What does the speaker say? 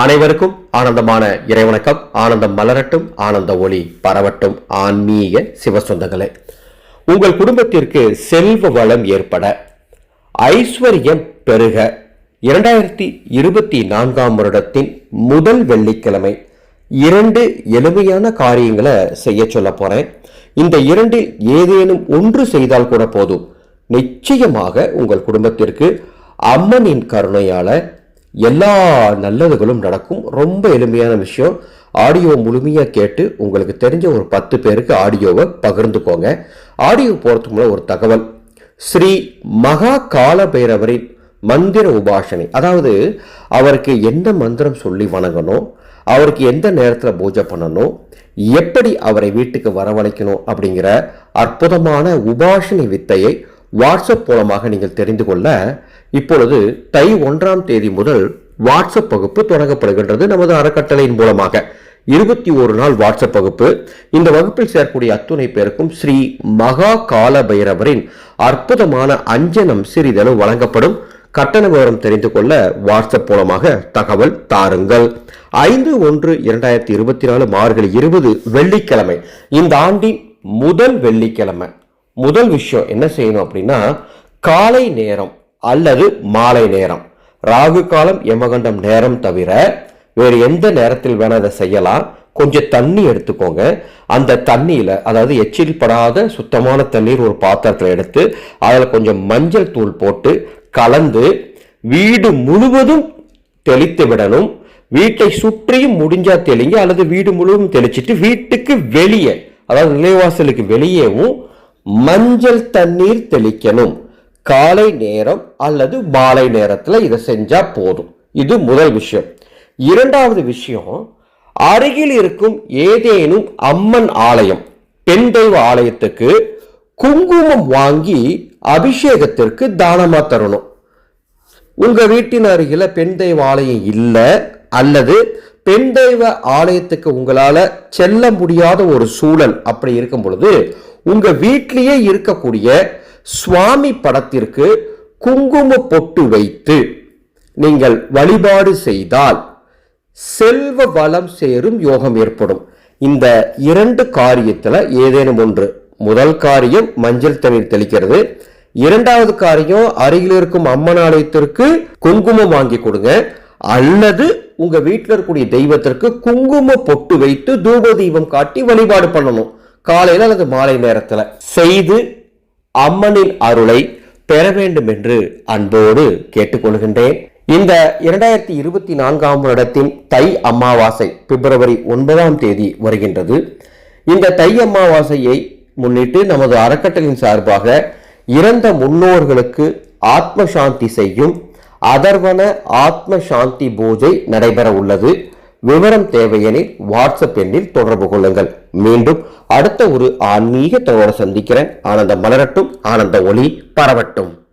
அனைவருக்கும் ஆனந்தமான இறைவணக்கம். ஆனந்தம் மலரட்டும் ஆனந்த ஒளி பரவட்டும். ஆன்மீக சிவசொந்தங்களே உங்கள் குடும்பத்திற்கு செல்வ வளம் ஏற்பட ஐஸ்வர்யம் பெருக. இரண்டாயிரத்தி இருபத்தி நான்காம் வருடத்தின் முதல் வெள்ளிக்கிழமை இரண்டு எளிமையான காரியங்களை செய்ய சொல்ல போறேன். இந்த இரண்டில் ஏதேனும் ஒன்று செய்தால் கூட போதும். நிச்சயமாக உங்கள் குடும்பத்திற்கு அம்மனின் கருணையால எல்லா நல்லதுகளும் நடக்கும். ரொம்ப எளிமையான விஷயம். ஆடியோ முழுமையாக கேட்டு உங்களுக்கு தெரிஞ்ச ஒரு பத்து பேருக்கு ஆடியோவை பகிர்ந்துக்கோங்க. ஆடியோ போகிறதுக்கு முன்னாடி ஒரு தகவல். ஸ்ரீ மகா கால பைரவரின் மந்திர உபாசனை. அதாவது அவருக்கு எந்த மந்திரம் சொல்லி வணங்கணும்? அவருக்கு எந்த நேரத்தில் பூஜை பண்ணணும்? எப்படி அவரை வீட்டுக்கு வரவழைக்கணும்? அப்படிங்கிற அற்புதமான உபாசனை வித்தையை வாட்ஸ்அப் மூலமாக நீங்கள் தெரிந்து கொள்ள இப்பொழுது தை ஒன்றாம் தேதி முதல் வாட்ஸ்அப் வகுப்பு தொடங்கப்படுகின்றது நமது அறக்கட்டளையின் மூலமாக. இருபத்தி ஒரு நாள் வாட்ஸ்அப் வகுப்பு. இந்த வகுப்பில் சேரக்கூடிய அத்துணை பேருக்கும் ஸ்ரீ மகா கால பைரவரின் அற்புதமான அஞ்சனம் சிறிதளவு வழங்கப்படும். கட்டண விவரம் தெரிந்து கொள்ள வாட்ஸ்அப் மூலமாக தகவல் தாருங்கள். ஐந்து ஒன்று இரண்டாயிரத்தி இருபத்தி நாலு மார்கழி இருபது வெள்ளிக்கிழமை. இந்த ஆண்டின் முதல் வெள்ளிக்கிழமை. முதல் விஷயம் என்ன செய்யணும் அப்படின்னா காலை நேரம். அல்லது மாலை நேரம். ராகு காலம் யமகண்டம் நேரம் தவிர வேறு எந்த நேரத்தில் வேணால் அதை செய்யலாம். கொஞ்சம் தண்ணி எடுத்துக்கோங்க. அந்த தண்ணியில் அதாவது எச்சில் படாத சுத்தமான தண்ணீர் ஒரு பாத்திரத்தில் எடுத்து அதில் கொஞ்சம் மஞ்சள் தூள் போட்டு கலந்து வீடு முழுவதும் தெளித்து விடணும். வீட்டை சுற்றியும் முடிஞ்சா தெளிங்க அல்லது வீடு முழுவதும் தெளிச்சிட்டு வீட்டுக்கு வெளியே அதாவது நிலைவாசலுக்கு வெளியேவும் மஞ்சள் தண்ணீர் தெளிக்கணும். காலை நேரம் அல்லது மாலை நேரத்தில் இதை செஞ்சால் போதும். இது முதல் விஷயம். இரண்டாவது விஷயம் அருகில் இருக்கும் ஏதேனும் அம்மன் ஆலயம் பெண் தெய்வ ஆலயத்துக்கு குங்குமம் வாங்கி அபிஷேகத்திற்கு தானமாக தரணும். உங்கள் வீட்டின் அருகில் பெண் தெய்வ ஆலயம் இல்லை அல்லது பெண் தெய்வ ஆலயத்துக்கு உங்களால் செல்ல முடியாத ஒரு சூழல் அப்படி இருக்கும் பொழுது உங்கள் வீட்டிலேயே இருக்கக்கூடிய சுவாமி படத்திற்கு குங்கும பொட்டு வைத்து நீங்கள் வழிபாடு செய்தால் செல்வ வளம் சேரும் யோகம் ஏற்படும். இந்த இரண்டு காரியத்தில் ஏதேனும் ஒன்று. முதல் காரியம் மஞ்சள் தண்ணீர் தெளிக்கிறது. இரண்டாவது காரியம் அருகில் இருக்கும் அம்மன் ஆலயத்திற்கு குங்குமம் வாங்கி கொடுங்க. அல்லது உங்க வீட்டில் இருக்கக்கூடிய தெய்வத்திற்கு குங்கும பொட்டு வைத்து தூப தீபம் காட்டி வழிபாடு பண்ணணும். காலையில் அல்லது மாலை நேரத்தில். செய்து அம்மனின் அருளை பெற வேண்டும் என்று அன்போடு கேட்டுக்கொள்கின்றேன். இந்த இரண்டாயிரத்தி இருபத்தி நான்காம் வருடத்தின் தை அமாவாசை பிப்ரவரி ஒன்பதாம் தேதி வருகின்றது. இந்த தை அமாவாசையை முன்னிட்டு நமது அறக்கட்டளையின் சார்பாக இறந்த முன்னோர்களுக்கு ஆத்ம சாந்தி செய்யும் அதர்வன ஆத்ம சாந்தி பூஜை நடைபெற உள்ளது விவரம் தேவையெனில் வாட்ஸ்அப் எண்ணில் தொடர்பு கொள்ளுங்கள். மீண்டும் அடுத்த ஒரு ஆன்மீக தகவலை சந்திக்கிறேன். ஆனந்தம் மலரட்டும் ஆனந்த ஒளி பரவட்டும்.